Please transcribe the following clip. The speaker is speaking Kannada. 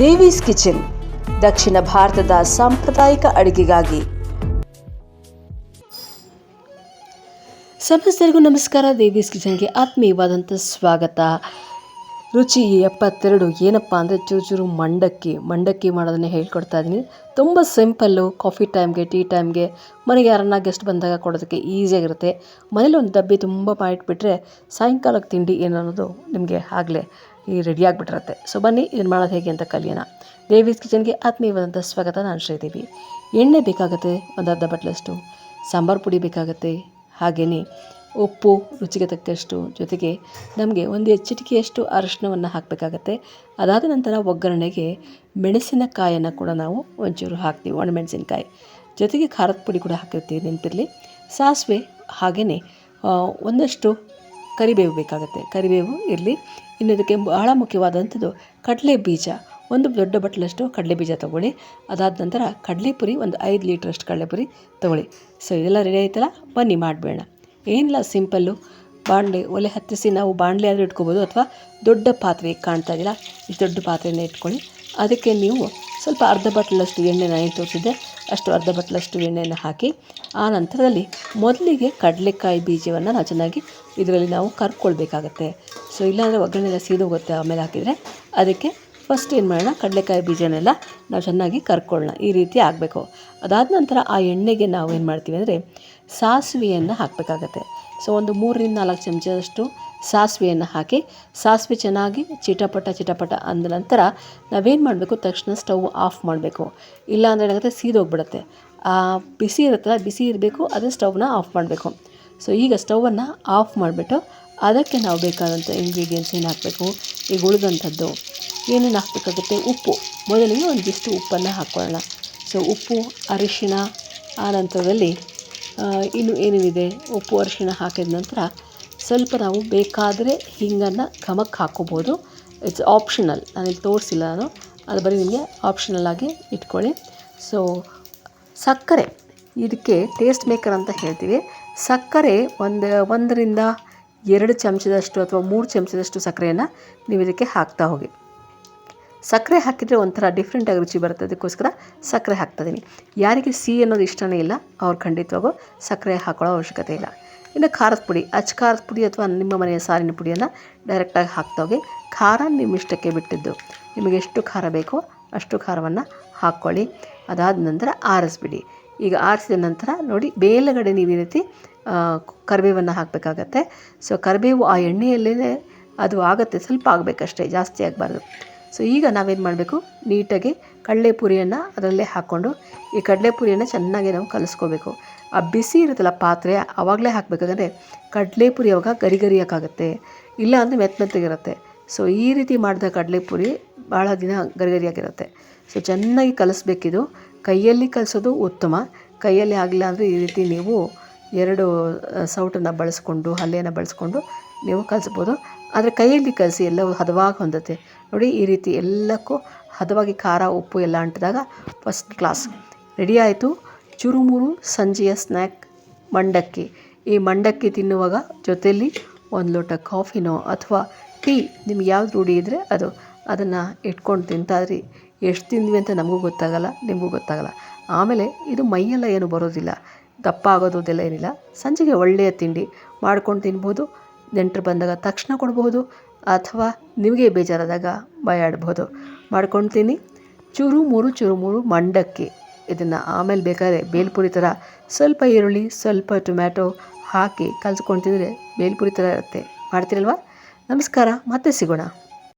ದೇವೀಸ್ ಕಿಚನ್, ದಕ್ಷಿಣ ಭಾರತದ ಸಾಂಪ್ರದಾಯಿಕ ಅಡುಗೆಗಾಗಿ. ಸಮಸ್ತರಿಗೂ ನಮಸ್ಕಾರ, ದೇವೀಸ್ ಕಿಚನ್ಗೆ ಆತ್ಮೀಯವಾದಂಥ ಸ್ವಾಗತ. ರುಚಿ ಎಪ್ಪತ್ತೆರಡು ಏನಪ್ಪ ಅಂದರೆ ಚೂರು ಚೂರು ಮಂಡಕ್ಕಿ ಮಂಡಕ್ಕಿ ಮಾಡೋದನ್ನೇ ಹೇಳ್ಕೊಡ್ತಾ ಇದ್ದೀನಿ ತುಂಬ ಸಿಂಪಲ್ಲು, ಕಾಫಿ ಟೈಮ್ಗೆ, ಟೀ ಟೈಮ್ಗೆ ಮನೆಗೆ ಯಾರನ್ನ ಗೆಸ್ಟ್ ಬಂದಾಗ ಕೊಡೋದಕ್ಕೆ ಈಸಿಯಾಗಿರುತ್ತೆ ಮನೇಲಿ ಒಂದು ಡಬ್ಬಿ ತುಂಬ ಮಾಡಿಟ್ಬಿಟ್ರೆ ಸಾಯಂಕಾಲಕ್ಕೆ ತಿಂಡಿ ಏನನ್ನೋದು ನಿಮಗೆ ಆಗಲೇ ಈ ರೆಡಿ ಆಗಿಬಿಟ್ಟಿರುತ್ತೆ. ಸೊ ಬನ್ನಿ ಇದನ್ನು ಮಾಡೋದು ಹೇಗೆ ಅಂತ ಕಲಿಯೋಣ. ದೇವೀಸ್ ಕಿಚನ್ಗೆ ಆತ್ಮೀಯವಾದಂಥ ಸ್ವಾಗತ ನಾನು ಶ್ರೀದೇವಿ. ಎಣ್ಣೆ ಬೇಕಾಗುತ್ತೆ, ಒಂದು ಅರ್ಧ ಬಟ್ಲಷ್ಟು ಸಾಂಬಾರು ಪುಡಿ ಬೇಕಾಗುತ್ತೆ ಹಾಗೆಯೇ ಉಪ್ಪು, ರುಚಿಗೆ ತಕ್ಕಷ್ಟು. ಜೊತೆಗೆ ನಮಗೆ ಒಂದು ಚಿಟಿಕೆಯಷ್ಟು ಅರಶಿನವನ್ನು ಹಾಕಬೇಕಾಗತ್ತೆ. ಅದಾದ ನಂತರ ಒಗ್ಗರಣೆಗೆ ಮೆಣಸಿನಕಾಯನ್ನು ಕೂಡ ನಾವು ಒಂಚೂರು ಹಾಕ್ತೀವಿ, ಒಣಮೆಣಸಿನಕಾಯಿ. ಜೊತೆಗೆ ಖಾರದ ಪುಡಿ ಕೂಡ ಹಾಕಿರ್ತೀವಿ, ನೆನಪಿರಲಿ. ಸಾಸಿವೆ ಹಾಗೆಯೇ ಒಂದಷ್ಟು ಕರಿಬೇವು ಬೇಕಾಗುತ್ತೆ. ಕರಿಬೇವು ಇರಲಿ. ಇನ್ನು ಇದಕ್ಕೆ ಬಹಳ ಮುಖ್ಯವಾದಂಥದ್ದು ಕಡಲೆ ಬೀಜ. ಒಂದು ದೊಡ್ಡ ಬಟ್ಲಷ್ಟು ಕಡಲೆ ಬೀಜ ತೊಗೊಳ್ಳಿ. ಅದಾದ ನಂತರ ಕಡಲೆಪುರಿ ಒಂದು ಐದು ಲೀಟ್ರಷ್ಟು ಕಡಲೆಪುರಿ ತೊಗೊಳ್ಳಿ. ಸೊ, ಇದೆಲ್ಲ ರೆಡಿ ಆಯ್ತಲ್ಲ? ಬನ್ನಿ ಮಾಡಬೇಡ ಏನಿಲ್ಲ ಸಿಂಪಲ್ಲು ಬಾಣಲೆ ಒಲೆ ಹತ್ತಿಸಿ ನಾವು ಬಾಣಲೆ ಆದರೂ ಇಟ್ಕೋಬೋದು ಅಥವಾ ದೊಡ್ಡ ಪಾತ್ರೆ ಕಾಣ್ತಾ ಇದೆಯಲ್ಲ, ಇಷ್ಟು ದೊಡ್ಡ ಪಾತ್ರೆನ ಇಟ್ಕೊಳ್ಳಿ. ಅದಕ್ಕೆ ನೀವು ಸ್ವಲ್ಪ ಅರ್ಧ ಬಟ್ಲಷ್ಟು ಎಣ್ಣೆ ಏನು ತೋರಿಸಿದ್ದೆ. ಅಷ್ಟು ಅರ್ಧ ಬಟ್ಲಷ್ಟು ಎಣ್ಣೆಯನ್ನು ಹಾಕಿ, ಆ ನಂತರದಲ್ಲಿ ಮೊದಲಿಗೆ ಕಡಲೆಕಾಯಿ ಬೀಜವನ್ನು ನಾವು ಚೆನ್ನಾಗಿ ಇದರಲ್ಲಿ ನಾವು ಕರ್ಕೊಳ್ಬೇಕಾಗತ್ತೆ. ಸೊ ಇಲ್ಲಾಂದರೆ ಒಗ್ಗರಣೆ ಎಲ್ಲ ಸೀದೋಗುತ್ತೆ, ಆಮೇಲೆ ಹಾಕಿದರೆ ಅದಕ್ಕೆ ಫಸ್ಟ್ ಏನು ಮಾಡೋಣ, ಕಡಲೆಕಾಯಿ ಬೀಜನೆಲ್ಲ ನಾವು ಚೆನ್ನಾಗಿ ಕರ್ಕೊಳ್ಳೋಣ, ಈ ರೀತಿ ಆಗಬೇಕು. ಅದಾದ ನಂತರ ಆ ಎಣ್ಣೆಗೆ ನಾವು ಏನು ಮಾಡ್ತೀವಿ ಅಂದರೆ ಸಾಸಿವೆಯನ್ನು ಹಾಕಬೇಕಾಗತ್ತೆ. ಸೊ ಒಂದು ಮೂರರಿಂದ ನಾಲ್ಕು ಚಮಚದಷ್ಟು ಸಾಸಿವೆಯನ್ನು ಹಾಕಿ, ಸಾಸಿವೆ ಚೆನ್ನಾಗಿ ಚಿಟಪಟ ಚಿಟಪಟ ಅಂದ ನಂತರ ನಾವೇನು ಮಾಡಬೇಕು? ತಕ್ಷಣ ಸ್ಟವ್ ಆಫ್ ಮಾಡಬೇಕು. ಇಲ್ಲ ಅಂದರೆ ಏನಾಗುತ್ತೆ? ಸೀದೋಗ್ಬಿಡುತ್ತೆ. ಬಿಸಿ ಇರುತ್ತಲ್ಲ, ಬಿಸಿ ಇರಬೇಕು ಅದೇ ಸ್ಟವ್ನ ಆಫ್ ಮಾಡಬೇಕು. ಸೊ, ಈಗ ಸ್ಟವನ್ನು ಆಫ್ ಮಾಡಿಬಿಟ್ಟು ಅದಕ್ಕೆ ನಾವು ಬೇಕಾದಂಥ ಇಂಗ್ರೀಡಿಯೆಂಟ್ಸ್ ಏನು ಹಾಕಬೇಕು? ಈಗ ಉಳಿದಂಥದ್ದು. ಏನೇನು ಹಾಕಬೇಕಾಗುತ್ತೆ? ಉಪ್ಪು. ಮೊದಲಿಗೆ ಒಂದಿಷ್ಟು ಉಪ್ಪನ್ನು ಹಾಕ್ಕೊಳ್ಳೋಣ. ಸೊ, ಉಪ್ಪು, ಅರಿಶಿಣ, ಆ ನಂತರದಲ್ಲಿ ಇನ್ನು ಏನೇನಿದೆ? ಉಪ್ಪು, ಅರಿಶಿಣ ಹಾಕಿದ ನಂತರ ಸ್ವಲ್ಪ ನಾವು ಬೇಕಾದರೆ ಹಿಂಗನ್ನು ಘಮಕ್ಕೆ ಹಾಕ್ಕೋಬೋದು ಇಟ್ಸ್ ಆಪ್ಷನಲ್ ನಾನಿಲ್ಲಿ ತೋರಿಸಿಲ್ಲ ನಾನು. ಅದು ಬರೀ ನಿಮಗೆ ಆಪ್ಷನಲ್ ಆಗಿ ಇಟ್ಕೊಳ್ಳಿ. ಸೊ ಸಕ್ಕರೆ. ಇದಕ್ಕೆ ಟೇಸ್ಟ್ ಮೇಕರ್ ಅಂತ ಹೇಳ್ತೀವಿ. ಸಕ್ಕರೆ ಒಂದು, ಒಂದರಿಂದ ಎರಡು ಚಮಚದಷ್ಟು ಅಥವಾ ಮೂರು ಚಮಚದಷ್ಟು ಸಕ್ಕರೆಯನ್ನು ನೀವು ಇದಕ್ಕೆ ಹಾಕ್ತಾ ಹೋಗಿ. ಸಕ್ಕರೆ ಹಾಕಿದರೆ ಒಂಥರ ಡಿಫ್ರೆಂಟಾಗಿ ರುಚಿ ಬರುತ್ತೆ. ಅದಕ್ಕೋಸ್ಕರ ಸಕ್ಕರೆ ಹಾಕ್ತಾಯಿದ್ದೀನಿ ಯಾರಿಗೆ ಸಿಹಿ ಅನ್ನೋದು ಇಷ್ಟನೇ ಇಲ್ಲ, ಅವ್ರು ಖಂಡಿತವಾಗೂ ಸಕ್ಕರೆ ಹಾಕೊಳ್ಳೋ ಅವಶ್ಯಕತೆ ಇಲ್ಲ. ಇನ್ನು ಖಾರದ ಪುಡಿ, ಅಚ್ಚ ಖಾರದ ಪುಡಿ ಅಥವಾ ನಿಮ್ಮ ಮನೆಯ ಸಾರಿನ ಪುಡಿಯನ್ನು ಡೈರೆಕ್ಟಾಗಿ ಹಾಕ್ತಾ ಹೋಗಿ ಖಾರ ನಿಮ್ಮ ಇಷ್ಟಕ್ಕೆ ಬಿಟ್ಟಿದ್ದು. ನಿಮಗೆ ಎಷ್ಟು ಖಾರ ಬೇಕೋ ಅಷ್ಟು ಖಾರವನ್ನು ಹಾಕ್ಕೊಳ್ಳಿ. ಅದಾದ ನಂತರ ಆರಿಸ್ಬಿಡಿ. ಈಗ ಆರಿಸಿದ ನಂತರ ನೋಡಿ ಮೇಲುಗಡೆ ನೀವು ಈ ರೀತಿ ಕರಿಬೇವನ್ನು ಹಾಕಬೇಕಾಗತ್ತೆ. ಸೊ ಕರಿಬೇವು ಆ ಎಣ್ಣೆಯಲ್ಲೇ ಅದು ಆಗುತ್ತೆ, ಸ್ವಲ್ಪ ಆಗಬೇಕಷ್ಟೇ, ಜಾಸ್ತಿ ಆಗಬಾರ್ದು. ಸೊ ಈಗ ನಾವೇನು ಮಾಡಬೇಕು? ನೀಟಾಗಿ ಕಡಲೆಪುರಿಯನ್ನು ಅದರಲ್ಲೇ ಹಾಕ್ಕೊಂಡು, ಈ ಕಡಲೆಪುರಿಯನ್ನು ಚೆನ್ನಾಗಿ ನಾವು ಕಲಿಸ್ಕೋಬೇಕು. ಆ ಬಿಸಿ ಇರುತ್ತಲ್ಲ ಪಾತ್ರೆ ಆವಾಗಲೇ ಹಾಕಬೇಕಾದ್ರೆ ಕಡಲೆಪುರಿ ಅವಾಗ ಗರಿ ಗರಿಯೋಕ್ಕಾಗುತ್ತೆ ಇಲ್ಲ ಅಂದರೆ ಮೆತ್ತ ಮೆತ್ತಗಿರುತ್ತೆ ಸೊ ಈ ರೀತಿ ಮಾಡಿದ ಕಡಲೆಪುರಿ ಭಾಳ ದಿನ ಗರಿಗರಿಯಾಗಿರುತ್ತೆ. ಸೊ ಚೆನ್ನಾಗಿ ಕಲಿಸ್ಬೇಕಿದು. ಕೈಯಲ್ಲಿ ಕಲಿಸೋದು ಉತ್ತಮ. ಕೈಯಲ್ಲಿ ಆಗಲಿಲ್ಲ ಅಂದರೆ ಈ ರೀತಿ ನೀವು ಎರಡು ಸೌಟನ್ನು ಬಳಸ್ಕೊಂಡು, ಹಲ್ಲೆಯನ್ನು ಬಳಸ್ಕೊಂಡು ನೀವು ಕಲಿಸ್ಬೋದು. ಆದರೆ ಕೈಯಲ್ಲಿ ಕಲಿಸಿ ಎಲ್ಲವೂ ಹದವಾಗಿ ಹೊಂದುತ್ತೆ. ನೋಡಿ ಈ ರೀತಿ ಎಲ್ಲಕ್ಕೂ ಹದವಾಗಿ ಖಾರ, ಉಪ್ಪು ಎಲ್ಲ ಅಂಟಿದಾಗ ಫಸ್ಟ್ ಕ್ಲಾಸ್ ರೆಡಿ ಆಯಿತು. ಚುರುಮುರು ಸಂಜೆಯ ಸ್ನ್ಯಾಕ್ ಮಂಡಕ್ಕಿ. ಈ ಮಂಡಕ್ಕಿ ತಿನ್ನುವಾಗ ಜೊತೆಯಲ್ಲಿ ಒಂದು ಲೋಟ ಕಾಫಿನೋ ಅಥವಾ ಟೀ ನಿಮ್ಗೆ ಯಾವ್ದು ರೂಢಿ ಇದ್ದರೆ ಅದು ಅದನ್ನು ಇಟ್ಕೊಂಡು ತಿಂತಾದ್ರಿ ಎಷ್ಟು ತಿಂದ್ವಿ ಅಂತ ನಮಗೂ ಗೊತ್ತಾಗಲ್ಲ, ನಿಮಗೂ ಗೊತ್ತಾಗಲ್ಲ. ಆಮೇಲೆ ಇದು ಮೈಯೆಲ್ಲ ಏನು ಬರೋದಿಲ್ಲ. ದಪ್ಪ ಆಗೋದು ಅದೆಲ್ಲ ಏನಿಲ್ಲ. ಸಂಜೆಗೆ ಒಳ್ಳೆಯ ತಿಂಡಿ ಮಾಡ್ಕೊಂಡು ತಿನ್ಬೋದು. ನೆಂಟರು ಬಂದಾಗ ತಕ್ಷಣ ಕೊಡ್ಬೋದು. ಅಥವಾ ನಿಮಗೆ ಬೇಜಾರಾದಾಗ ಬಾಯಾಡ್ಬೋದು ಮಾಡ್ಕೊಂಡು ತಿನ್ನಿ ಚೂರು ಮೂರು ಚೂರು ಮೂರು ಮಂಡಕ್ಕಿ. ಇದನ್ನು ಆಮೇಲೆ ಬೇಕಾದ್ರೆ ಬೇಲ್ಪುರಿ ಥರ ಸ್ವಲ್ಪ ಈರುಳ್ಳಿ, ಸ್ವಲ್ಪ ಟೊಮ್ಯಾಟೊ ಹಾಕಿ ಕಲ್ಸ್ಕೊಂಡು ತಿಂದರೆ ಬೇಲ್ಪುರಿ ಥರ ಇರುತ್ತೆ. ಮಾಡ್ತೀರಲ್ವ? ನಮಸ್ಕಾರ. ಮತ್ತೆ ಸಿಗೋಣ.